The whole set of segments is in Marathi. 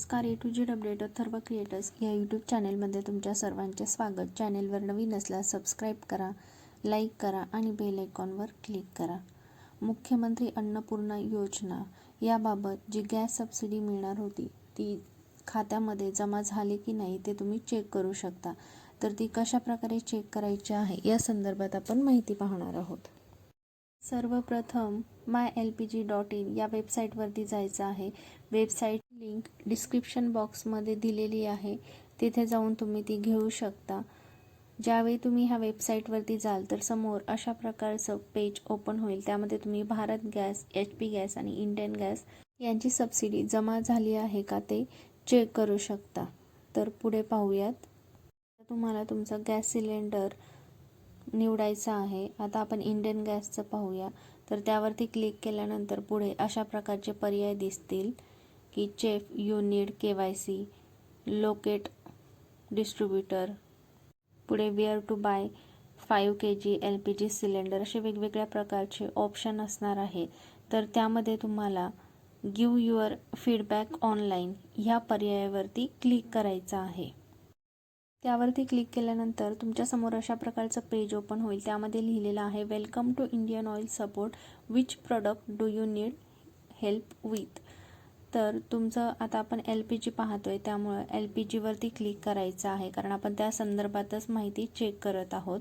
नमस्कार ए टू जेड अपडेट थर्व क्रिएटर्स या यूट्यूब चॅनेलमध्ये तुमच्या सर्वांचे स्वागत. चॅनेलवर नवीन असल्यास सबस्क्राईब करा लाईक करा आणि बेल आयकॉनवर क्लिक करा. मुख्यमंत्री अन्नपूर्णा योजना. याबाबत जी गॅस सबसिडी मिळणार होती ती खात्यामध्ये जमा झाली की नाही ते तुम्ही चेक करू शकता. तर ती कशा प्रकारे चेक करायची आहे या संदर्भात आपण माहिती पाहणार आहोत. सर्वप्रथम my L P G dot in या वेबसाईटवरती जायचं आहे. वेबसाईट लिंक डिस्क्रिप्शन बॉक्समध्ये दिलेली आहे. तिथे जाऊन तुम्ही ती घेऊ शकता. ज्यावेळी तुम्ही ह्या वेबसाईटवरती जाल तर समोर अशा प्रकारचं पेज ओपन होईल. त्यामध्ये तुम्ही Bharat gas H P gas आणि इंडियन गॅस यांची सबसिडी जमा झाली आहे का ते चेक करू शकता. तर पुढे पाहूयात. तुम्हाला तुमचा गॅस सिलेंडर निवडायचा आहे. आता आपण इंडियन गॅसचं पाहूया. तर त्यावरती क्लिक केल्यानंतर पुढे अशा प्रकारचे पर्याय दिसतील. की chef unit K Y C locate distributor. पुढे where to buy five K G L P G cylinder असे वेगवेगळ्या प्रकारचे ऑप्शन असणार आहे. तर त्यामध्ये तुम्हाला गिव युअर फीडबॅक ऑनलाईन ह्या पर्यायावरती क्लिक करायचं आहे. त्यावरती क्लिक केल्यानंतर तुमच्यासमोर अशा प्रकारचं पेज ओपन होईल. त्यामध्ये लिहिलेलं आहे welcome to Indian oil support which product do you need help with तर तुमचं आता आपण एल पी जी पाहतोय त्यामुळं एल पी जीवरती क्लिक करायचं आहे. कारण आपण त्या संदर्भातच माहिती चेक करत आहोत.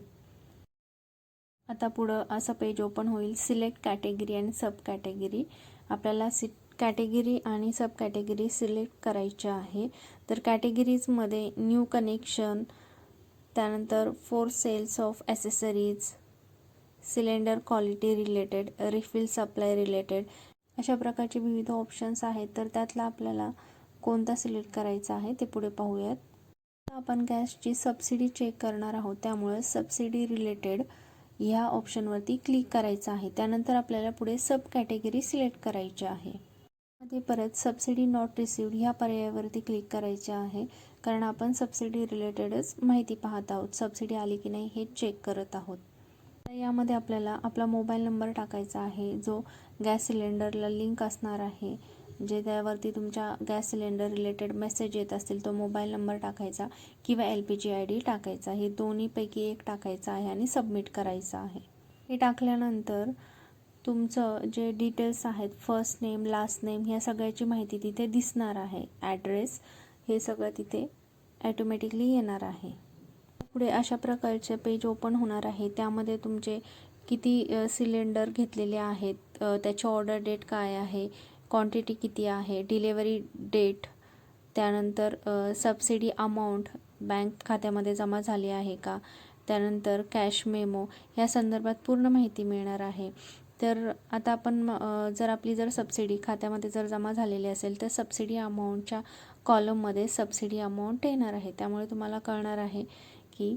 आता पुढं असं पेज ओपन होईल सिलेक्ट कॅटेगरी आणि सब कॅटेगरी आपल्याला सि कॅटेगरी आणि सब कॅटेगरी सिलेक्ट करायच्या आहे. तर कॅटेगरीजमध्ये न्यू कनेक्शन त्यानंतर for sales of accessories cylinder quality related refill supply related अशा प्रकारचे विविध ऑप्शन्स आहेत. तर त्यातला आपल्याला कोणता सिलेक्ट करायचा आहे ते पुढे पाहूयात. आपण गॅसची सबसिडी चेक करणार आहोत. त्यामुळे सबसिडी रिलेटेड ह्या ऑप्शनवरती क्लिक करायचं आहे. त्यानंतर आपल्याला पुढे सब कॅटेगरी सिलेक्ट करायची आहे. मध्ये परत सबसिडी नॉट रिसिव्ड ह्या पर्यायावरती क्लिक करायचे आहे. कारण आपण सबसिडी रिलेटेडच माहिती पाहत आहोत. सबसिडी आली की नाही हे चेक करत आहोत. यामध्ये आपल्याला आपला मोबाईल नंबर टाकायचा आहे जो गॅस सिलेंडरला लिंक असणार आहे. जे त्यावरती तुमच्या गॅस सिलेंडर रिलेटेड मेसेज येत असतील तो मोबाईल नंबर टाकायचा किंवा L P G I D टाकायचा. हे दोन्हीपैकी एक टाकायचा आहे आणि सबमिट करायचं आहे. हे टाकल्यानंतर तुमचं जे डिटेल्स आहेत फर्स्ट नेम लास्ट नेम ह्या सगळ्याची माहिती तिथे दिसणार आहे. ॲड्रेस हे सगळं तिथे ॲटोमॅटिकली येणार आहे. पुढे अशा प्रकारचे पेज ओपन होणार आहे. त्यामध्ये तुमचे किती सिलेंडर घेतलेले आहेत त्याची ऑर्डर डेट काय आहे क्वांटिटी किती आहे डिलेवरी डेट त्यानंतर सबसिडी अमाऊंट बँक खात्यामध्ये जमा झाली आहे का त्यानंतर कॅश मेमो या संदर्भात पूर्ण माहिती मिळणार आहे. तर आता आपण जर आपली जर सबसिडी खात्यामध्ये जर जमा झालेली असेल तर सबसिडी अमाऊंटच्या कॉलममध्ये सबसिडी अमाऊंट येणार आहे. त्यामुळे तुम्हाला कळणार आहे की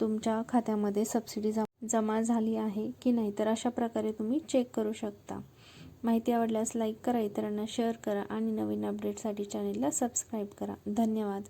तुमच्या खात्यामध्ये सबसिडी जमा झाली आहे की नाही तर अशा प्रकारे तुम्ही चेक करू शकता. माहिती आवडल्यास लाईक करा इतरांना शेअर करा आणि नवीन अपडेटसाठी चॅनेलला सबस्क्राईब करा. धन्यवाद.